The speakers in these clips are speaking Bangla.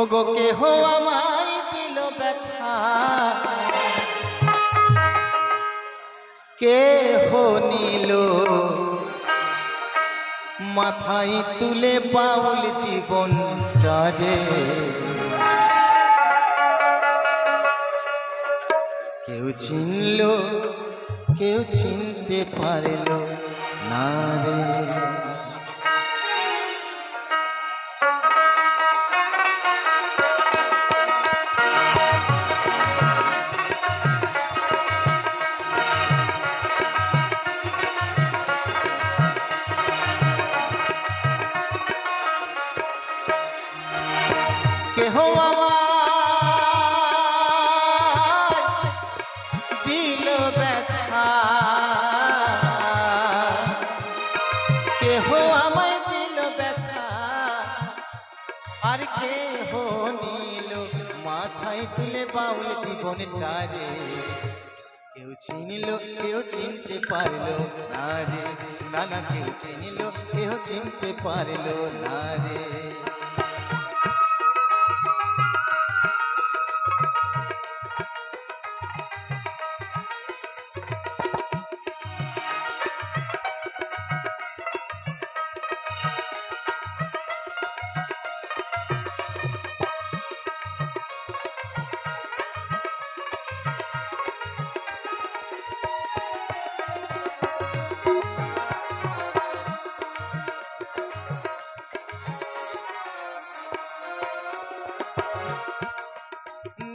ওগো কেহ আমায় দিল ব্যথা? কেহ নিল মাথায় তুলে বাউল জীবন রে? কেউ চিনল, কেউ চিনতে পারল না রে। আর কেহ নিল মাথায় তুলে বাউল জীবন তারে কেউ চিনিল, কেউ চিনতে পারল না রে। না না কেউ চিনিল, কেউ চিনতে পারল না রে।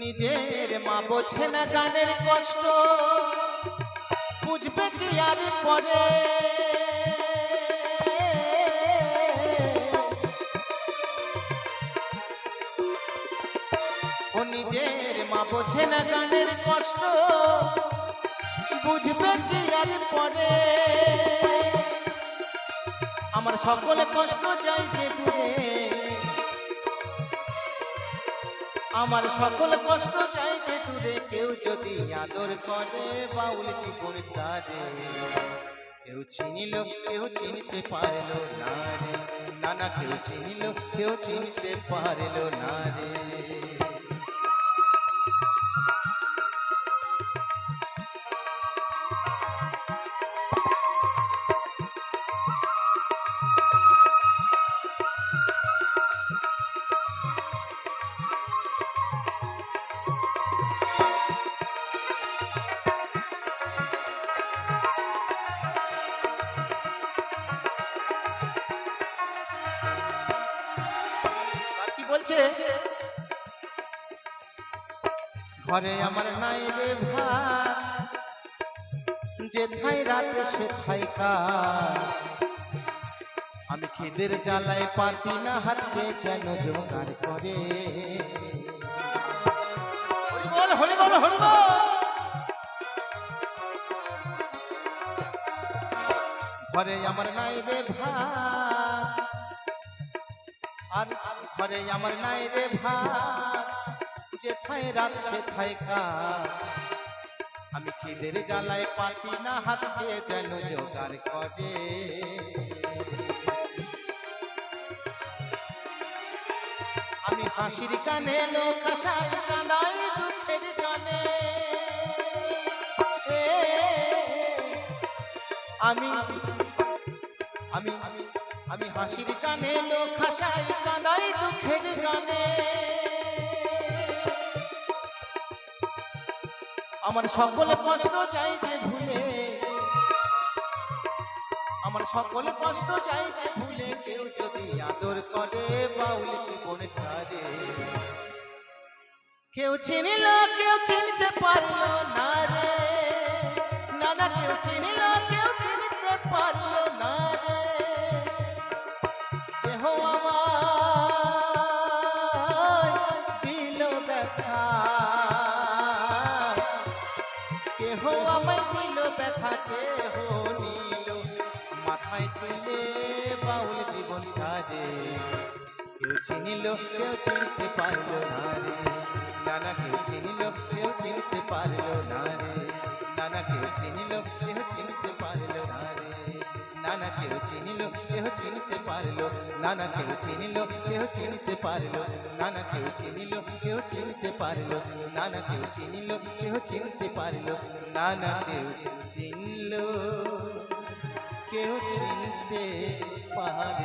নিজের মা বোঝে না গানের কষ্ট। বুঝবে কি আর পরে? ও নিজের মা বোঝে না গানের কষ্ট। বুঝবে কি আর পরে? আমার সকলে কষ্ট চাই যে দূরে। আমার সকল কষ্ট চাইছে দূরে, কেউ যদি আদর করে বাউল জীবন তারে কেউ চিনিল, কেউ চিনতে পারল না রে। নানা, কেউ চিনিল, কেউ চিনতে পারল না রে। বলছে ঘরে আমার নাই রে ভাত। যে থাই রাতে, সে থাই আমি খিদের জ্বালায় পাতি না হাতে যেন জোগাড় করে। ঘরে আমার নাই রে ভাত। আর ঘরে আমার নাই রে ভাত যে থাই রাত সে থাই আমি খিদের জ্বালায় পাতি না হাত দিয়ে যেন জোগাড় করে। আমি হাসির কানে লোক কাঁদাই দুঃখের এ, আমি আমি আমি হাসির গানে লোক হাসাই আমার সকল কষ্ট চাই যে ভুলে। আমার সকল কষ্ট চাই যে ভুলে, কেউ যদি আদর করে বাউল জীবন কেউ চিনিল, কেউ চিনতে পারল না। মাথায় তুলে বাউল জীবন কাজে কেউ চিনিল, কেউ চিনতে পারল না রে। নানা, কেউ চিনিল, কেউ চিনতে পারল না রে। নানা, কেউ চিনিল, কেউ চিনতে পারল না রে। নানা, কেউ চিনিল কেহ চিনতে পারল। না না কেউ চিনিল কেহ চিনতে পারল। না না কেউ চিনিল কেহ চিনতে পারল। না না কেউ চিনিল কেহ চিনতে পারল। না না কেউ চিনলো। পাহাড়